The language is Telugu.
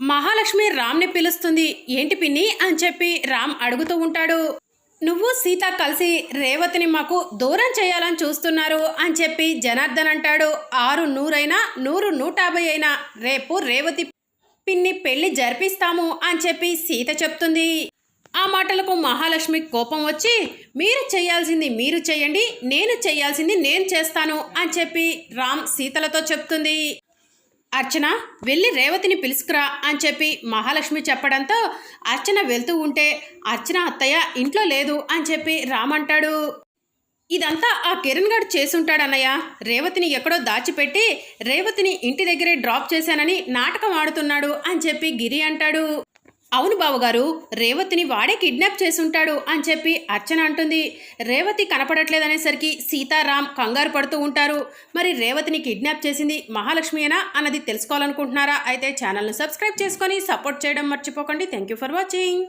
మహాలక్ష్మి రామ్ని పిలుస్తుంది. ఏంటి పిన్ని? అని చెప్పి రామ్ అడుగుతూ ఉంటాడు. నువ్వు సీత కలిసి రేవతిని మాకు దూరం చేయాలని చూస్తున్నారు అని చెప్పి జనార్దన్ అంటాడు. ఆరు నూరైనా నూరు నూట యాభై అయినా రేపు రేవతి పిన్ని పెళ్ళి జరిపిస్తాము అని చెప్పి సీత చెప్తుంది. ఆ మాటలకు మహాలక్ష్మి కోపం వచ్చి మీరు చేయాల్సింది మీరు చేయండి నేను చేయాల్సింది నేను చేస్తాను అని చెప్పి రామ్ సీతలతో చెప్తుంది. అర్చన వెళ్ళి రేవతిని పిలుసుకురా అని చెప్పి మహాలక్ష్మి చెప్పడంతో అర్చన వెళ్తూ ఉంటే అర్చన అత్తయ్య ఇంట్లో లేదు అని చెప్పి రామంటాడు ఇదంతా ఆ కిరణ్ గారు చేసుంటాడన్నయ్య. రేవతిని ఎక్కడో దాచిపెట్టి రేవతిని ఇంటి దగ్గరే డ్రాప్ చేశానని నాటకం ఆడుతున్నాడు అని చెప్పి గిరి అంటాడు. అవును బావగారు రేవతిని వాడే కిడ్నాప్ చేసుంటాడు అని చెప్పి అర్చన అంటుంది. రేవతి కనపడట్లేదనేసరికి సీతారాం కంగారు పడుతూ ఉంటారు. మరి రేవతిని కిడ్నాప్ చేసింది మహాలక్ష్మియేనా అన్నది తెలుసుకోవాలనుకుంటున్నారా? అయితే ఛానల్ను సబ్స్క్రైబ్ చేసుకొని సపోర్ట్ చేయడం మర్చిపోకండి. Thank you for watching.